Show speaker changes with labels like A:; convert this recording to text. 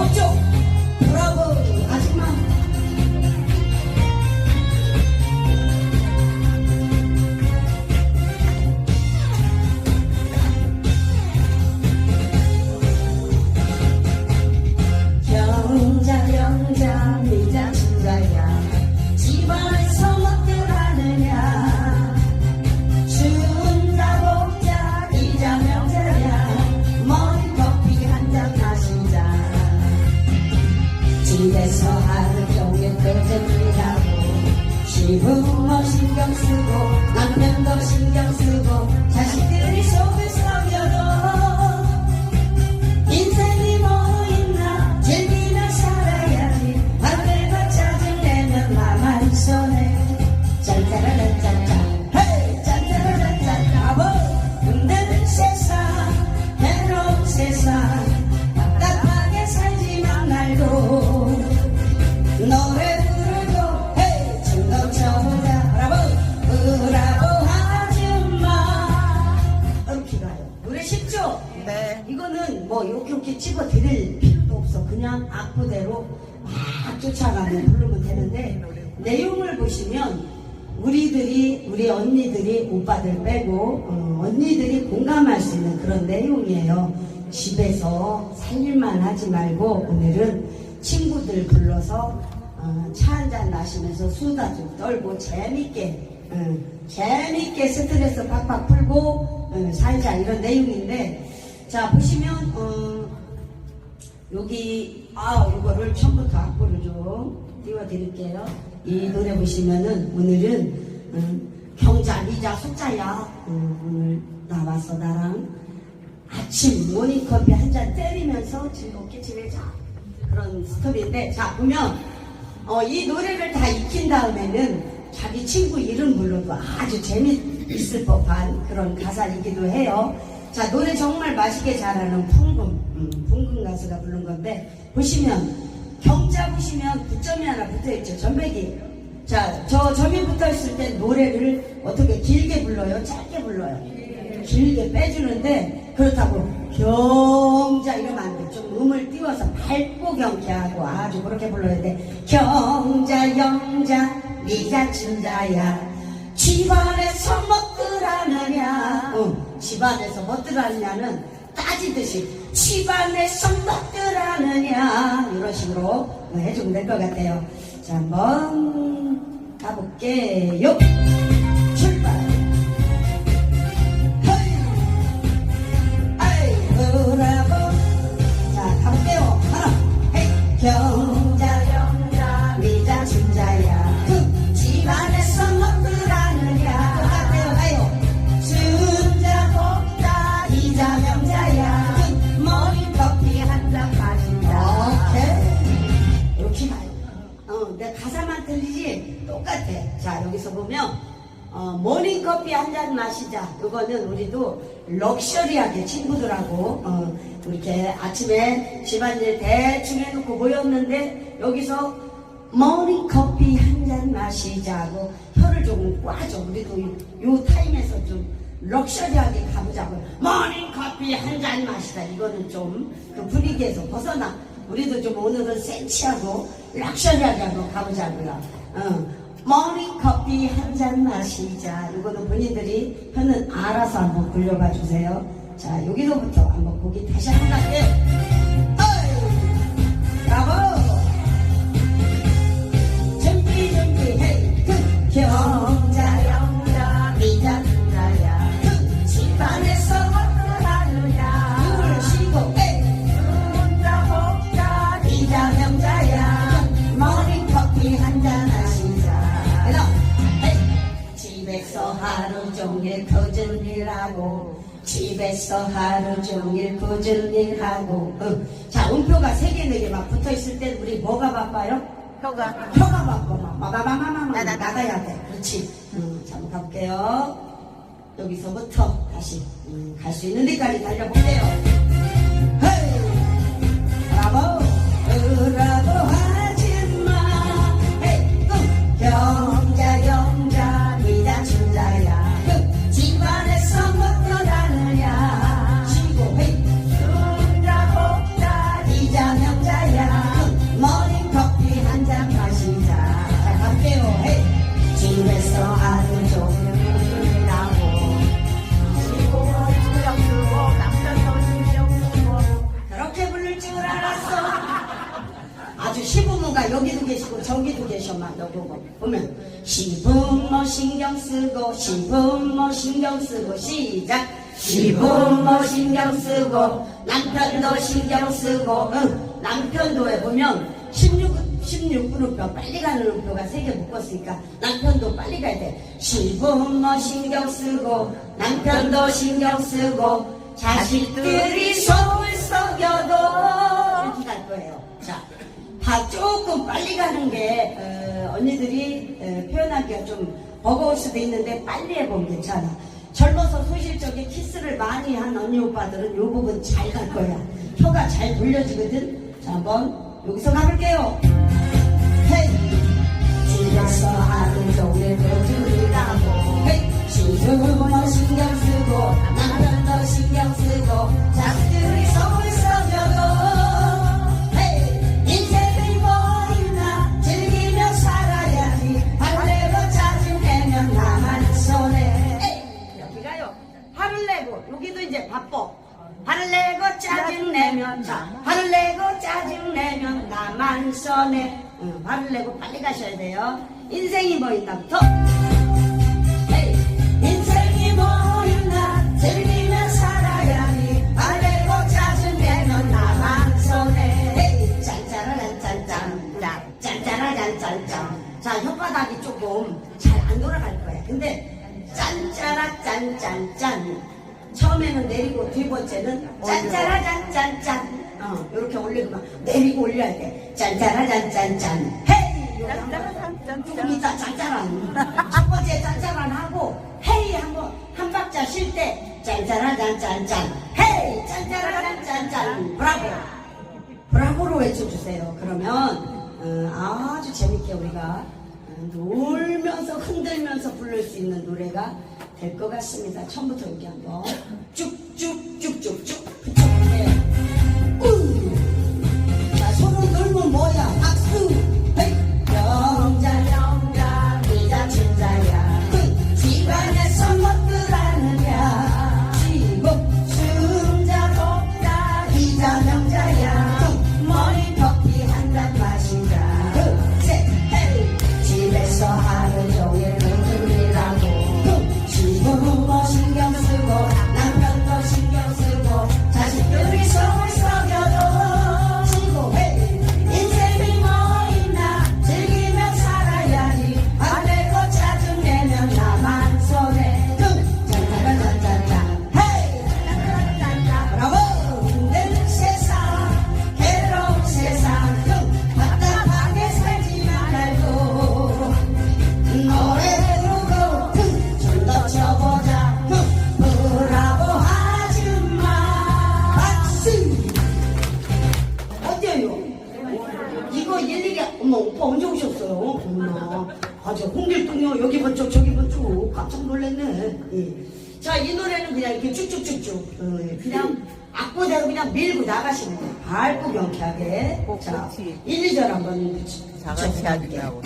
A: 어 보시면 우리들이 우리 언니들이 오빠들 빼고 어, 언니들이 공감할 수 있는 그런 내용이에요. 집에서 살일만 하지 말고 오늘은 친구들 불러서 어, 차 한잔 마시면서 수다 좀 떨고 재밌게 어, 재밌게 스트레스 팍팍 풀고 어, 살자 이런 내용인데 자 보시면 어, 여기 아 이거를 처음부터 악보를 좀 띄워드릴게요. 이 노래 보시면은 오늘은 음, 경자 리자 숫자야 음, 오늘 나와서 나랑 아침 모닝커피 한 잔 때리면서 즐겁게 지내자 그런 스토리인데 자 보면 어, 이 노래를 다 익힌 다음에는 자기 친구 이름 불러도 아주 재미있을 법한 그런 가사이기도 해요. 자 노래 정말 맛있게 잘하는 풍금. 음, 풍금 가수가 부른 건데 보시면 경자 보시면 9점이 하나 붙어있죠 전백이 자저 점이 붙어있을 때 노래를 어떻게 길게 불러요? 짧게 불러요? 길게 빼주는데 그렇다고 경자 이러면 안 돼. 좀 음을 띄워서 밝고 경쾌하고 아주 그렇게 불러야 돼. 경자 영자 미자 춘자야. 집안에서 뭐들하느냐. 응, 집안에서 뭐들 하느냐는 따지듯이 집안에서 뭐들 하느냐 이런 식으로 해주면 될 것 같아요. 자 한번 가볼게요. 똑같아 자 여기서 보면 어, 모닝커피 한 잔 마시자. 이거는 우리도 럭셔리하게 친구들하고 어, 이렇게 아침에 집안일 대충 해놓고 모였는데 여기서 모닝커피 한 잔 마시자고 혀를 조금 꽈줘. 우리도 요, 요 타임에서 좀 럭셔리하게 가보자고. 모닝커피 한 잔 마시자. 이거는 좀 그 분위기에서 벗어나. 우리도 좀 오늘은 센치하고 럭셔리하게 한번 가보자고요. 어. 모닝 커피 한 잔 마시자. 이거는 본인들이 혀는 알아서 한번 굴려봐 주세요. 자, 여기서부터 한번 보기 다시 한번 할 종일 거짓 일하고 집에서 하루 종일 꾸준 일하고 응. 자 음표가 세 개 네 개 막 붙어 있을 때 우리 뭐가 바빠요?
B: 혀가.
A: 혀가 바빠 막 마마마마마
B: 나.
A: 나가야 돼 그렇지 응, 자 한번 가볼게요 여기서부터 다시 음, 갈 수 있는 데까지 달려볼게요 여기도 계시고 저기도 계셔만 너 보고 보면. 시부모 신경 쓰고 시부모 신경 쓰고 시작. 시부모 신경 쓰고 남편도 신경 쓰고 응. 남편도에 보면 16 16분음표 빨리 가는 음표가 세개 묶었으니까 남편도 빨리 가야 돼. 시부모 신경 쓰고 남편도 신경 쓰고 자식들이 속을 썩여도 다 조금 빨리 가는 게 어, 언니들이 어, 표현하기가 좀 버거울 수도 있는데 빨리 해보면 괜찮아. 젊어서 소실적에 키스를 많이 한 언니 오빠들은 이 부분 잘 갈 거야. 혀가 잘 돌려지거든. 자 한번 여기서 가볼게요. 헤이 집에서 하루 종일 거들이라고 헤이 시부모 신경 쓰고 남편도 신경 쓰고 자식들이 내면 자 화를 내고 짜증내면 나만 손해 응, 화를 내고 빨리 가셔야 돼요. 인생이 뭐 에이, 인생이 뭐 있나? 즐기며 살아야지. 화를 내고 짜증내면 나만 손해 에이, 짠짜라란 짠짠. 자, 짠짜라란 짠짠. 자 혓바닥이 조금 잘 안 돌아갈 거야. 근데 짠짜라 짠짠짠 처음에는 내리고 두 번째는 짠짜라 짠짠짠. 어 이렇게 올리고 막 내리고 올려야 돼. 짠짜라 짠짠짠. 헤이! 조금 이따 짠짜란 첫 번째 짠짜란 하고 헤이 한번. 한 박자 쉴 때 짠짜라 짠짠짠. 헤이! 짠짜라 짠짠짠. 브라보. 브라보로 외쳐주세요. 그러면 어, 아주 재밌게 우리가 어, 놀면서 흔들면서 부를 수 있는 노래가 될 것 같습니다. 처음부터 여기 한번 쭉쭉쭉쭉쭉 오빠 언제 오셨어요? 어머나 아 저 홍길동이요 여기 번쩍 저기 번쩍 깜짝 놀랐네 예. 자 이 노래는 그냥 이렇게 쭉쭉쭉쭉 어, 예. 그냥 악보대로 그냥 밀고 나가시면 돼요 밝고 경쾌하게 꼭자
B: 그렇지.
A: 1, 2절 한번 붙여
B: 다 같이
A: 갈게요